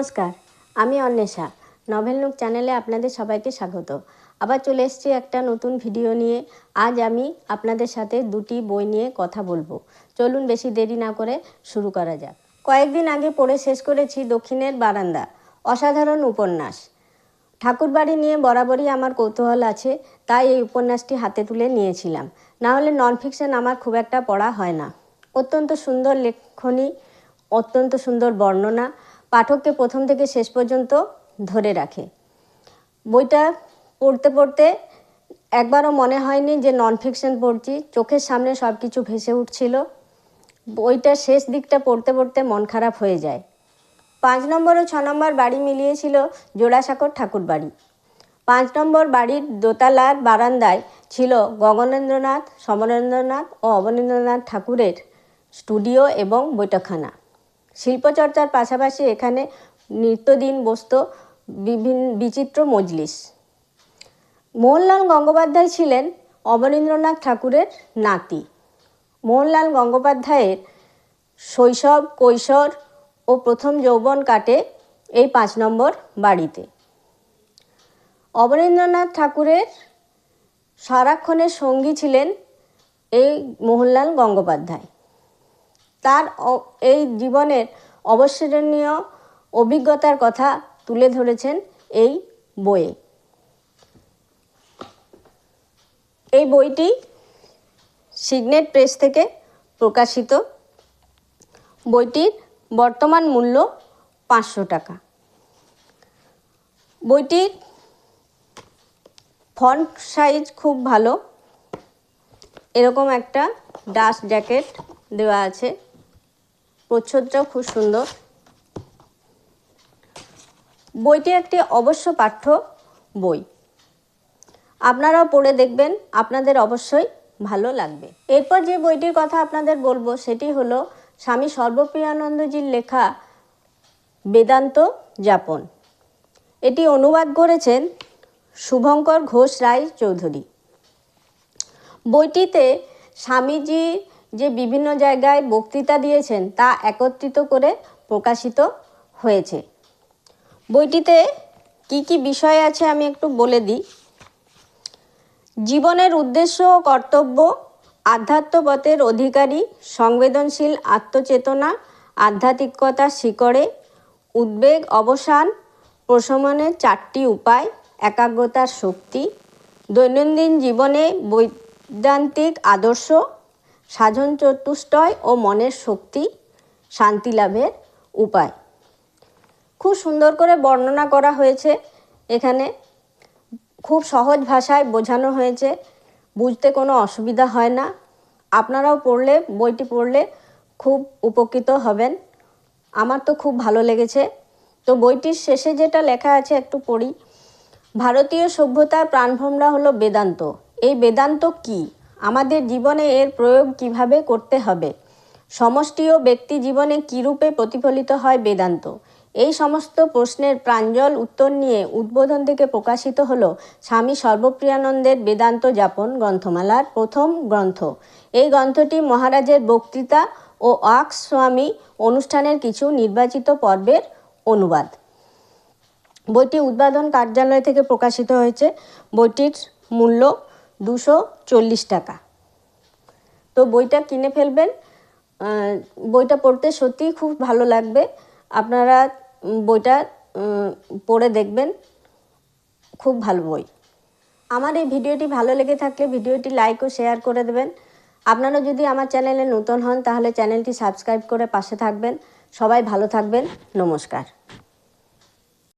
নমস্কার, আমি Anwesha. Novel nook চ্যানেলে আপনাদের সবাইকে স্বাগত। আবার চলে এসেছি একটা নতুন ভিডিও নিয়ে। আজ আমি আপনাদের সাথে দুটি বই নিয়ে কথা বলব। চলুন বেশি দেরি না করে শুরু করা যাক। কয়েকদিন আগে পড়ে শেষ করেছি দক্ষিণের বারান্দা, অসাধারণ উপন্যাস। ঠাকুরবাড়ি নিয়ে বরাবরই আমার কৌতূহল আছে, তাই এই উপন্যাসটি হাতে তুলে নিয়েছিলাম। না হলে নন ফিকশন আমার খুব একটা পড়া হয় না। অত্যন্ত সুন্দর লেখনী, অত্যন্ত সুন্দর বর্ণনা পাঠককে প্রথম থেকে শেষ পর্যন্ত ধরে রাখে। বইটা পড়তে পড়তে একবারও মনে হয়নি যে নন ফিকশন পড়ছি। চোখের সামনে সব কিছু ভেসে উঠছিল। বইটার শেষ দিকটা পড়তে পড়তে মন খারাপ হয়ে যায়। পাঁচ নম্বর ও ছ নম্বর বাড়ি মিলিয়েছিল জোড়াসাঁকর ঠাকুর বাড়ি। পাঁচ নম্বর বাড়ির দোতলার বারান্দায় ছিল গগনেন্দ্রনাথ, সমরেন্দ্রনাথ ও অবনীন্দ্রনাথ ঠাকুরের স্টুডিও এবং বৈঠকখানা। শিল্পচর্চার পাশাপাশি এখানে নিত্যদিন বসত বিভিন্ন বিচিত্র মজলিস। মোহনলাল গঙ্গোপাধ্যায় ছিলেন অবনীন্দ্রনাথ ঠাকুরের নাতি। মোহনলাল গঙ্গোপাধ্যায়ের শৈশব, কৈশোর ও প্রথম যৌবন কাটে এই পাঁচ নম্বর বাড়িতে। অবনীন্দ্রনাথ ঠাকুরের সারাক্ষণের সঙ্গী ছিলেন এই মোহনলাল গঙ্গোপাধ্যায়। তার এই জীবনের অবসরণীয় অভিজ্ঞতার কথা তুলে ধরেছেন এই বইয়ে। এই বইটি সিগনেট প্রেস থেকে প্রকাশিত। বইটির বর্তমান মূল্য পাঁচশো টাকা। বইটির ফন্ট সাইজ খুব ভালো। এরকম একটা ডাস্ট জ্যাকেট দেওয়া আছে। প্রচ্ছদটাও খুব সুন্দর। বইটি একটি অবশ্য পাঠ্য বই। আপনারাও পড়ে দেখবেন, আপনাদের অবশ্যই ভালো লাগবে। এরপর যে বইটির কথা আপনাদের বলব, সেটি হলো স্বামী সর্বপ্রিয়ানন্দজির লেখা বেদান্ত যাপন। এটি অনুবাদ করেছেন শুভঙ্কর ঘোষ রায় চৌধুরী। বইটিতে স্বামীজি যে বিভিন্ন জায়গায় বক্তৃতা দিয়েছেন তা একত্রিত করে প্রকাশিত হয়েছে। বইটিতে কি কি বিষয় আছে আমি একটু বলে দিই। জীবনের উদ্দেশ্য ও কর্তব্য, আধ্যাত্মপথের অধিকারী, সংবেদনশীল আত্মচেতনা আধ্যাত্মিকতার শিকড়ে উদ্বেগ, অবসান প্রশমনের চারটি উপায়, একাগ্রতার শক্তি, দৈনন্দিন জীবনে বৈদান্তিক আদর্শ সাধন চতুষ্টয় ও মনের শক্তি শান্তি লাভের উপায়। খুব সুন্দর করে বর্ণনা করা হয়েছে। এখানে খুব সহজ ভাষায় বোঝানো হয়েছে। বুঝতে কোনো অসুবিধা হয় না। আপনারাও পড়লে, বইটি পড়লে খুব উপকৃত হবেন। আমার তো খুব ভালো লেগেছে। তো বইটির শেষে যেটা লেখা আছে একটু পড়ি। ভারতীয় সভ্যতার প্রাণভোমরা হলো বেদান্ত। এই বেদান্ত কি? আমাদের জীবনে এর প্রয়োগ কীভাবে করতে হবে? সমষ্টি ও ব্যক্তি জীবনে কীরূপে প্রতিফলিত হয় বেদান্ত? এই সমস্ত প্রশ্নের প্রাঞ্জল উত্তর নিয়ে উদ্বোধন থেকে প্রকাশিত হল স্বামী সর্বপ্রিয়ানন্দের বেদান্ত যাপন গ্রন্থমালার প্রথম গ্রন্থ। এই গ্রন্থটি মহারাজের বক্তৃতা ও আক্স স্বামী অনুষ্ঠানের কিছু নির্বাচিত পর্বের অনুবাদ। বইটি উদ্বোধন কার্যালয় থেকে প্রকাশিত হয়েছে। বইটির মূল্য দুশো চল্লিশ টাকা। তো বইটা কিনে ফেলবেন। বইটা পড়তে সত্যিই খুব ভালো লাগবে। আপনারা বইটা পড়ে দেখবেন। খুব ভালো বই। আমার এই ভিডিওটি ভালো লেগে থাকলে ভিডিওটি লাইক ও শেয়ার করে দেবেন। আপনারা যদি আমার চ্যানেলে নতুন হন, তাহলে চ্যানেলটি সাবস্ক্রাইব করে পাশে থাকবেন। সবাই ভালো থাকবেন। নমস্কার।